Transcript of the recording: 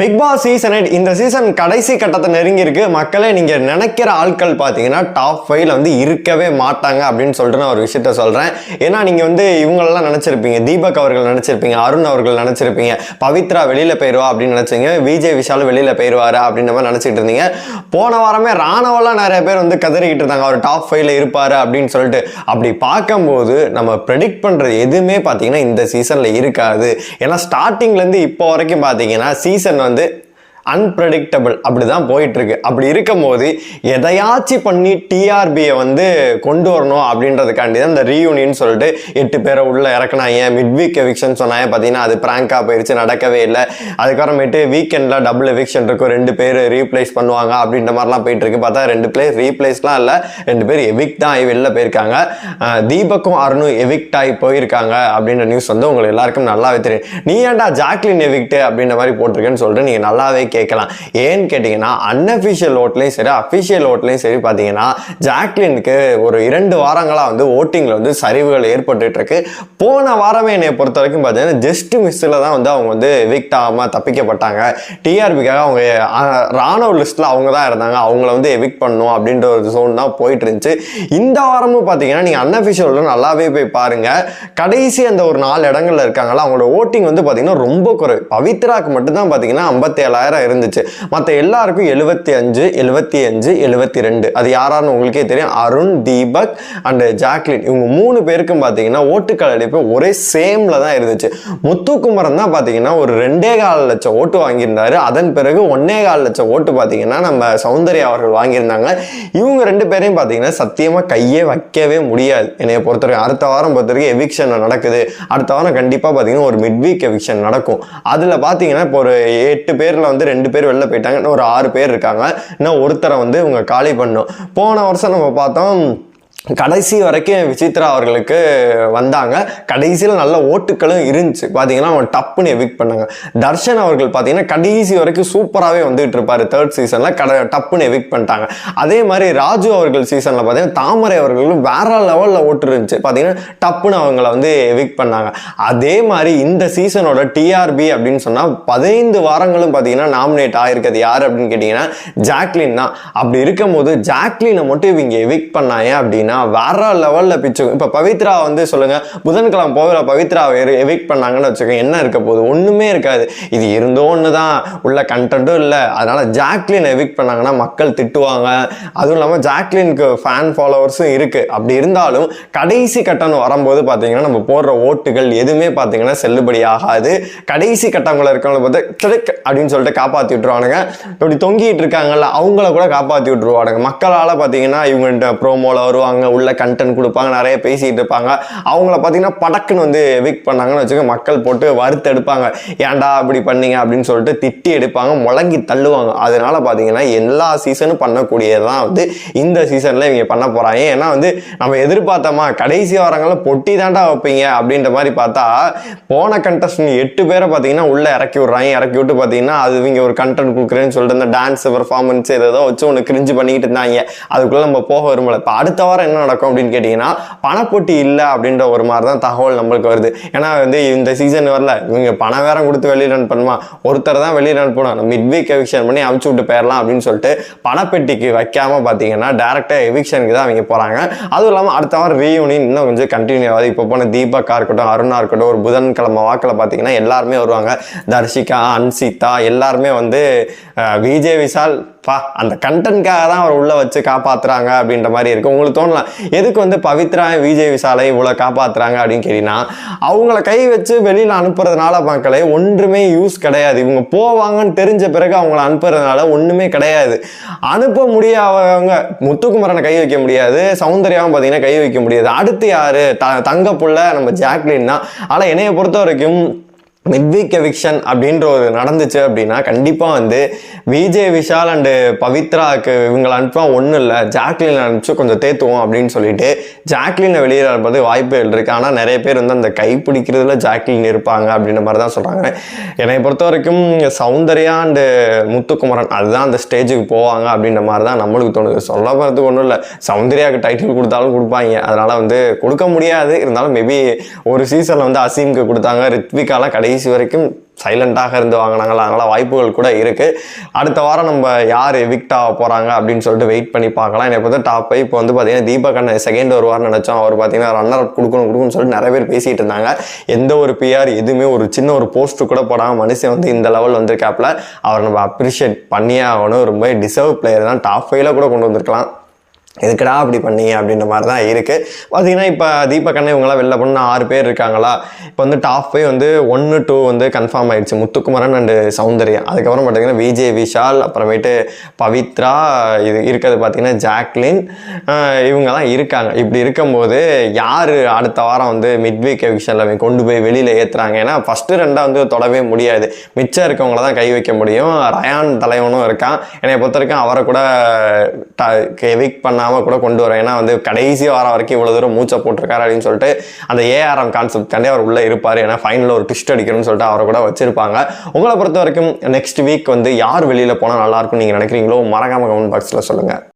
Big pass season eight இந்த season கடைசி கட்டத்தை நெருங்கி இருக்கு மக்களே நீங்க நினைக்கிற ஆட்கள் பார்த்தீங்கன்னா டாப் ஃபைவ்ல வந்து இருக்கவே மாட்டாங்க அப்படின்னு சொல்லிட்டு நான் ஒரு விஷயத்த சொல்றேன். ஏன்னா நீங்க வந்து இவங்களெல்லாம் நினைச்சிருப்பீங்க. தீபக் அவர்கள் நினைச்சிருப்பீங்க அருண் அவர்கள் நினைச்சிருப்பீங்க. பவித்ரா வெளியில போயிருவா அப்படின்னு நினைச்சீங்க. விஜய் விஷால் வெளியில போயிருவாரு அப்படின்ற மாதிரி நினைச்சிட்டு இருந்தீங்க. போன வாரமே ராணவெல்லாம் நிறைய பேர் வந்து கதறிக்கிட்டு இருந்தாங்க. அவர் டாப் ஃபைவ்ல இருப்பாரு அப்படின்னு சொல்லிட்டு. அப்படி பார்க்கும்போது நம்ம ப்ரெடிக்ட் பண்றது எதுவுமே பார்த்தீங்கன்னா இந்த சீசன்ல இருக்காது. ஏன்னா ஸ்டார்டிங்ல இருந்து இப்போ வரைக்கும் பார்த்தீங்கன்னா சீசன் வந்து அன்பிரடிக்டபிள் அப்படி தான் போயிட்டுருக்கு. அப்படி இருக்கும்போது எதையாச்சும் பண்ணி டிஆர்பியை வந்து கொண்டு வரணும் அப்படின்றதுக்காண்டி தான் இந்த ரீயூனியன் சொல்லிட்டு எட்டு பேரை உள்ளே இறக்குனாங்க. மிட் வீக் எவிக்ஷன் சொன்னாங்க. பார்த்தீங்கன்னா அது ப்ராங்காக போயிடுச்சு நடக்கவே இல்லை. அதுக்கப்புறமேட்டு வீக்கெண்டில் டபுள் எவிக்ஷன் இருக்கும். ரெண்டு பேர் ரீப்ளேஸ் பண்ணுவாங்க அப்படின்ற மாதிரிலாம் போயிட்டு இருக்கு பார்த்தா ரெண்டு பேர் ரீப்ளேஸ்லாம் இல்லை. ரெண்டு பேர் எவிக் தான் ஆகி வெளில போயிருக்காங்க. தீபக்கும் அருணும் எவிக்ட் ஆகி போயிருக்காங்க அப்படின்ற நியூஸ் வந்து உங்களுக்கு எல்லாருக்கும் நல்லாவே தெரியும். நீ ஏன்டா ஜாக்லின் எவிக்ட் அப்படின்ற மாதிரி போட்டிருக்கேன்னு சொல்லிட்டு நீங்கள் நல்லாவே கேட்கலாம். ஏன்னு கேட்டிங்கன்னா அன்அஃபிஷியல் ஓட்லேயும் சரி அஃபிஷியல் ஓட்லேயும் சரி பார்த்தீங்கன்னா ஜாக்லினுக்கு ஒரு இரண்டு வாரங்களாக வந்து ஓட்டிங்கில் வந்து சரிவுகள் ஏற்பட்டுட்டு இருக்கு போன வாரமே என்னை பொறுத்த வரைக்கும் பார்த்தீங்கன்னா ஜஸ்ட் மிஸ்ஸில் தான் வந்து அவங்க வந்து எவிக்ட் ஆகாமல் தப்பிக்கப்பட்டாங்க. டிஆர்பிக்காக அவங்க ராணுவ லிஸ்ட்டில் அவங்க தான் இருந்தாங்க. அவங்கள வந்து எவிக்ட் பண்ணும் அப்படின்ற ஒரு சோன் தான் போயிட்டு இருந்துச்சு இந்த வாரமும் பார்த்தீங்கன்னா நீங்கள் அன்அஃபிஷியலில் நல்லாவே போய் பாருங்கள் கடைசி அந்த ஒரு நாலு இடங்கள்ல இருக்காங்களா அவங்களோட ஓட்டிங் வந்து பார்த்தீங்கன்னா ரொம்ப குறைவு பவித்ராக்கு மட்டும்தான் பார்த்தீங்கன்னா ஐம்பத்தி ஏழாயிரம் இருந்துச்சு. மற்ற எல்லாருக்கும் எழுபத்தி அஞ்சு எழுபத்தி அஞ்சு எழுபத்தி ரெண்டு. அது யாரான்னு உங்களுக்கே தெரியும். அருண் தீபக் அண்ட் ஜாக்லின். இவங்க மூணு பேருக்கும் பார்த்தீங்கன்னா ஓட்டுக்கள் அடிப்பு ஒரே சேம்ல தான் இருந்துச்சு. முத்துக்குமரன் தான் பார்த்தீங்கன்னா ஒரு ரெண்டே கால் லட்சம் ஓட்டு வாங்கியிருந்தாரு. அதன் பிறகு ஒன்னே கால் லட்சம் ஓட்டு பார்த்தீங்கன்னா நம்ம சௌந்தர்யா அவர்கள் வாங்கியிருந்தாங்க. இவங்க ரெண்டு பேரையும் பார்த்தீங்கன்னா சத்தியமாக கையே வைக்கவே முடியாது. என்னைய பொறுத்தவரைக்கும் அடுத்த வாரம் பொறுத்தவரைக்கும் எவிக்ஷன் நடக்குது. அடுத்த வாரம் கண்டிப்பாக பார்த்தீங்கன்னா ஒரு மிட் வீக் எவிக்ஷன் நடக்கும். அதில் பார்த்தீங்கன்னா இப்போ ஒரு எட்டு பேரில் வந்து ரெண்டு பேர் வெளில போயிட்டாங்க. இன்னும் ஒரு ஆறு பேர் இருக்காங்க. இன்னும் ஒருத்தரை வந்து இவங்க காலி பண்ணும் போன வருஷம் நம்ம பார்த்தோம் கடைசி வரைக்கும் விசித்ரா அவர்களுக்கு வந்தாங்க. கடைசியில் நல்ல ஓட்டுகளும் இருந்துச்சு. பார்த்தீங்கன்னா அவன் டப்புன்னு எவிக் பண்ணாங்க. தர்ஷன் அவர்கள் பார்த்தீங்கன்னா கடைசி வரைக்கும் சூப்பராகவே வந்துகிட்டு இருப்பார். தேர்ட் சீசனில் கட டப்புன்னு எவிக் பண்ணிட்டாங்க. அதே மாதிரி ராஜு அவர்கள் சீசனில் பார்த்தீங்கன்னா தாமரை அவர்களும் வேற லெவலில் ஓட்டு இருந்துச்சு. பார்த்தீங்கன்னா டப்புன்னு அவங்கள வந்து எவிக் பண்ணாங்க. அதே மாதிரி இந்த சீசனோட டிஆர்பி அப்படின்னு சொன்னால் பதினைந்து வாரங்களும் பார்த்தீங்கன்னா நாமினேட் ஆகிருக்கிறது யார் அப்படின்னு கேட்டிங்கன்னா ஜாக்லின் தான். அப்படி இருக்கும்போது ஜாக்லினை மட்டும் இவங்க எவிக் பண்ணாங்க அப்படின்னா வேற லெவலில் பிச்சு இப்போ பவித்ரா வந்து சொல்லுங்கள் புதன்கிழமை போகிற பவித்ராவை எவிக் பண்ணாங்கன்னு வச்சுக்கோங்க என்ன இருக்க போகுது? ஒன்றுமே இருக்காது. இது இருந்தோ ஒன்று தான் உள்ள கண்டென்ட்டும் இல்லை. அதனால் ஜாக்லின் எவிக் பண்ணாங்கன்னா மக்கள் திட்டுவாங்க. அதுவும் இல்லாமல் ஜாக்லினுக்கு ஃபேன் ஃபாலோவர்ஸும் இருக்குது அப்படி இருந்தாலும் கடைசி கட்டணம் வரும்போது பார்த்தீங்கன்னா நம்ம போடுற ஓட்டுகள் எதுவுமே பார்த்தீங்கன்னா செல்லுபடி ஆகாது. கடைசி கட்டங்களில் இருக்கவங்களை பார்த்து கிளிக் அப்படின்னு சொல்லிட்டு காப்பாற்றி விட்டுருவானுங்க. இப்படி தொங்கிட்டு இருக்காங்கல்ல அவங்கள கூட காப்பாற்றி விட்டுருவானுங்க. மக்களால் பார்த்தீங்கன்னா இவங்க ப்ரோமோவில் வருவாங்க. உள்ள கண்டென்ட் கொடுப்பாங்க நிறைய பேசிகிட்டு இருப்பாங்க. அவங்கள பார்த்தீங்கன்னா படக்குன்னு வந்து எவிக் பண்ணாங்கன்னு வச்சுக்கோங்க. மக்கள் போட்டு வறுத்து எடுப்பாங்க. ஏன்டா அப்படி பண்ணீங்க? அப்படின்னு சொல்லிட்டு திட்டி எடுப்பாங்க முழங்கி தள்ளுவாங்க. அதனால பார்த்தீங்கன்னா எல்லா சீசனும் பண்ணக்கூடியதான் வந்து இந்த சீசனில் இவங்க பண்ண போகிறாங்க ஏன்னா வந்து நம்ம எதிர்பார்த்தோமா கடைசி வாரங்களில் பொட்டி தாண்டா வைப்பீங்க அப்படின்ற மாதிரி பார்த்தா போன கண்டஸ்டன் எட்டு பேரை பார்த்தீங்கன்னா உள்ளே இறக்கி விட்றாங்க. இறக்கி விட்டு பார்த்தீங்கன்னா அது இவங்க ஒரு கண்டென்ட் கொடுக்குறேன்னு சொல்லிட்டு இந்த டான்ஸ் பெர்ஃபார்மன்ஸ் ஏதோ வச்சு ஒன்று கிரிஞ்சு பண்ணிக்கிட்டு இருந்தாங்க. அதுக்குள்ளே நம்ம போக விரும்பல. இப்போ அடுத்த வாரம் என்ன நடக்கும் அப்படின்னு கேட்டிங்கன்னா பணப்போட்டி இல்லை அப்படின்ற ஒரு மாதிரி தான் தகவல் நம்மளுக்கு வருது. ஏன்னா வந்து இந்த சீசன் வரல. இவங்க பணம் வேற கொடுத்து வெளியில் ரன் ஒருத்தர் தான் வெளியில் அனுப்பணும் நம்ம மிட் வீக் எவிக்ஷன் பண்ணி அமுச்சு விட்டு போயிடலாம் அப்படின்னு சொல்லிட்டு பணப்பெட்டிக்கு வைக்காம பார்த்தீங்கன்னா டேரெக்டாக எவிக்ஷனுக்கு தான் அவங்க போகிறாங்க அதுவும் இல்லாமல் அடுத்த வாரம் ரீயூனியன் இன்னும் கொஞ்சம் கண்டினியூ ஆகுது. இப்போ போன தீபக்கா இருக்கட்டும் அருணா இருக்கட்டும் ஒரு புதன்கிழமை வாக்கில் பார்த்தீங்கன்னா எல்லாருமே வருவாங்க. தர்ஷிகா அன்சிதா எல்லாருமே வந்து விஜய் விஷால் பா அந்த கண்டென்ட்காக தான் அவர் உள்ளே வச்சு காப்பாற்றுறாங்க அப்படின்ற மாதிரி இருக்கும் உங்களுக்கு தோணலாம் எதுக்கு வந்து பவித்ரா விஜய் விசாலை இவ்வளோ காப்பாற்றுறாங்க அப்படின்னு கேட்டீங்கன்னா அவங்கள கை வச்சு வெளியில் அனுப்புறதுனால மக்களே ஒன்றுமே யூஸ் கிடையாது. இவங்க போவாங்கன்னு தெரிஞ்ச பிறகு அவங்கள அனுப்புறதுனால ஒன்றுமே கிடையாது. அனுப்ப முடியாதவங்க முத்துக்குமரனை கை வைக்க முடியாது சௌந்தர்யாவும் பார்த்தீங்கன்னா கை வைக்க முடியாது. அடுத்து யார்? த தங்க புள்ள நம்ம ஜாக்லின் தான். ஆனால் என்னைய பொறுத்த வரைக்கும் மிட்வீக் எவிக்ஷன் அப்படின்ற ஒரு நடந்துச்சு அப்படின்னா கண்டிப்பாக வந்து விஜய் விஷால் அண்டு பவித்ராவுக்கு இவங்களை அனுப்பா ஒன்றும் இல்லை. ஜாக்லின் அனுப்பிச்சு கொஞ்சம் தேத்துவோம் அப்படின்னு சொல்லிட்டு ஜாக்லினை வெளியே அனுப்புறது வாய்ப்புகள் இருக்குது ஆனால் நிறைய பேர் வந்து அந்த கைப்பிடிக்கிறதுல ஜாக்லின் இருப்பாங்க அப்படின்ற மாதிரி தான் சொல்கிறாங்க என்னை பொறுத்த வரைக்கும் சௌந்தர்யா அண்டு முத்துக்குமரன் அதுதான் அந்த ஸ்டேஜுக்கு போவாங்க அப்படின்ற மாதிரி தான் நம்மளுக்கு தோணுது. சொல்ல போகிறதுக்கு ஒன்றும் இல்லை. சௌந்தர்யாவுக்கு டைட்டில் கொடுத்தாலும் கொடுப்பாங்க. அதனால் வந்து கொடுக்க முடியாது. இருந்தாலும் மேபி ஒரு சீசனில் வந்து அசீம்க்கு கொடுத்தாங்க. ரித்விகாலாம் கடைசி கடைசி வரைக்கும் சைலண்டாக இருந்து வாங்கினாங்களா அதனால் வாய்ப்புகள் கூட இருக்குது அடுத்த வாரம் நம்ம யார் எவிக்ட் ஆக போகிறாங்க அப்படின்னு சொல்லிட்டு வெயிட் பண்ணி பார்க்கலாம். என்னை பொறுத்த டாப் இப்போ வந்து பார்த்தீங்கன்னா தீபக் அண்ணன் செகண்ட் வருவார்னு நினச்சோம். அவர் பார்த்தீங்கன்னா ரன்னர் அப் கொடுக்கணும் கொடுக்கணும்னு சொல்லிட்டு நிறைய பேர் பேசிகிட்டு இருந்தாங்க. எந்த ஒரு பிஆர் எதுவுமே ஒரு சின்ன ஒரு போஸ்ட் கூட போடாமல் மனுஷன் வந்து இந்த லெவல் வந்திருக்காப்புல. அவர் நம்ம அப்ரிஷியேட் பண்ணியே ஆகணும். ரொம்ப டிசர்வ் பிளேயர் தான். டாப் ஃபைவ்ல கூட கொண்டு வந்திருக்கலாம். எதுக்குடா அப்படி பண்ணீங்க அப்படின்ற மாதிரி தான் இருக்குது பார்த்தீங்கன்னா இப்போ தீபக் அண்ணன் இவங்களாம் வெளில பண்ண ஆறு பேர் இருக்காங்களா? இப்போ வந்து டாப் ஃபைவ் வந்து ஒன்று டூ வந்து கன்ஃபார்ம் ஆயிடுச்சு. முத்துக்குமரன் அண்டு சௌந்தர்யா. அதுக்கப்புறம் பார்த்தீங்கன்னா விஜய் விஷால் அப்புறமேட்டு பவித்ரா இது இருக்கிறது பார்த்தீங்கன்னா ஜாக்லின். இவங்கெல்லாம் இருக்காங்க. இப்படி இருக்கும்போது யார் அடுத்த வாரம் வந்து மிட் வீக் எவிக்ஷனில் கொண்டு போய் வெளியில் ஏற்றுறாங்க ஏன்னா ஃபஸ்ட்டு ரெண்டாக வந்து தொடவே முடியாது. மிச்சம் இருக்கவங்கள தான் கை வைக்க முடியும். ரயான் தலைவனும் இருக்கான். என்னை பொறுத்த வரைக்கும் அவரை கூட எவிக் பண்ணாமல் கூட கொண்டு வரும். ஏன்னா வந்து கடைசி வாரம் வரைக்கும் இவ்வளோ தூரம் மூச்சை போட்டிருக்காரு அப்படின்னு சொல்லிட்டு அந்த ஏஆர்எம் கான்செப்ட் கண்டே அவர் உள்ளே இருப்பார். ஏன்னா ஃபைனலில் ஒரு ட்விஸ்ட் அடிக்கணும்னு சொல்லிட்டு அவரை கூட வச்சிருப்பாங்க. உங்களை பொறுத்த வரைக்கும் நெக்ஸ்ட் வீக் வந்து யார் வெளியில் போனால் நல்லாயிருக்கும் நீங்கள் நினைக்கிறீங்களோ மறக்காம கமெண்ட் பாக்ஸில் சொல்லுங்கள்